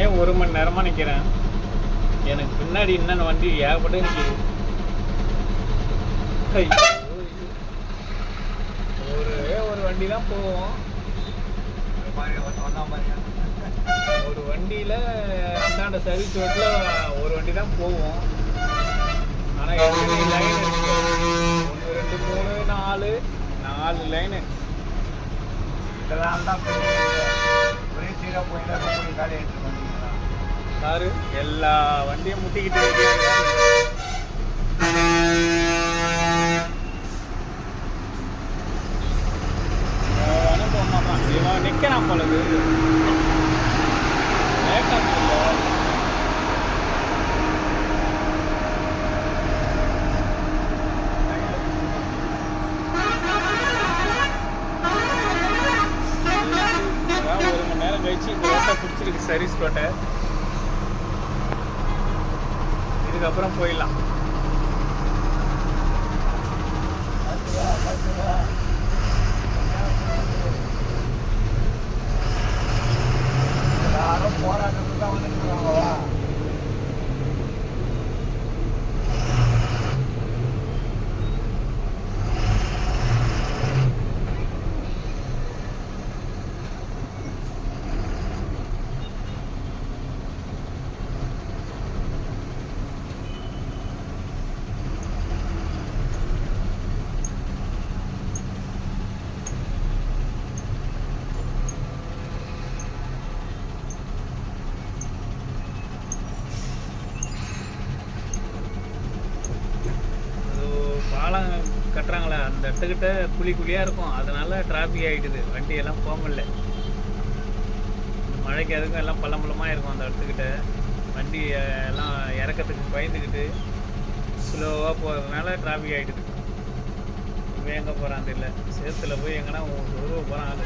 நானே ஒரு மணி நேரமாக நிற்கிறேன் எனக்கு பின்னாடி என்னென்ன வண்டி ஏகப்பட்ட நிற்கிது ஒரே ஒரு வண்டி தான் போவோம் ஒரு வண்டியில் அந்தாண்ட சர்வீஸ் ரோட்டில் ஒரு வண்டி தான் போவோம் ஆனால் லைன் ஒன்று ரெண்டு மூணு நாலு நாலு லைனு இதெல்லாம் தான் போய் ஒரே சீராக போய் தான் போய் காலி எடுத்துட்டு வந்தீங்களா சாரு எல்லா வண்டியும் முட்டிக்கிட்டு இருக்காங்க அவனும் மாட்டான் இவன் நிற்கிறான் பொழுது லேட்டாக ஒரு மணி நேரம் கழிச்சு இந்த ரோட்டை பிடிச்சிருக்கு சர்வீஸ் ரோட்டை. இதுக்கப்புறம் போயிடலாம். கட்டுறாங்களே அந்த இடத்துக்கிட்ட குழி குழியாக இருக்கும் அதனால டிராஃபிக் ஆகிடுது வண்டியெல்லாம் போக முடியல மழைக்கு அதுக்கும் எல்லாம் பள்ளம்பள்ளமாக இருக்கும் அந்த இடத்துக்கிட்ட வண்டி எல்லாம் இறக்கத்துக்கு பயந்துக்கிட்டு ஸ்லோவாக போகிறதுனால டிராஃபிக் ஆகிடுது இப்போ எங்கே போகிறான் தெரியல சேத்துல போய் எங்கன்னா உருவ போகிறான் ஆளு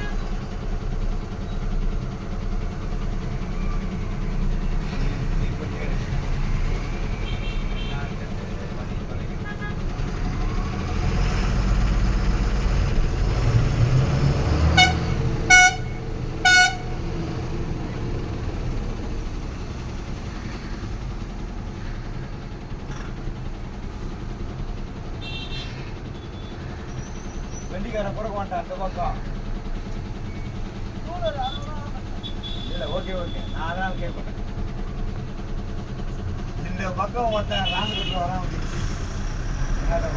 வண்டிக்காரன் கூட மாட்டான் அந்த பக்கம். இல்லை ஓகே ஓகே நான் அதனால் கேட்பேன். இந்த பக்கம் ஒருத்தன் ராங்க வரான். என்னடா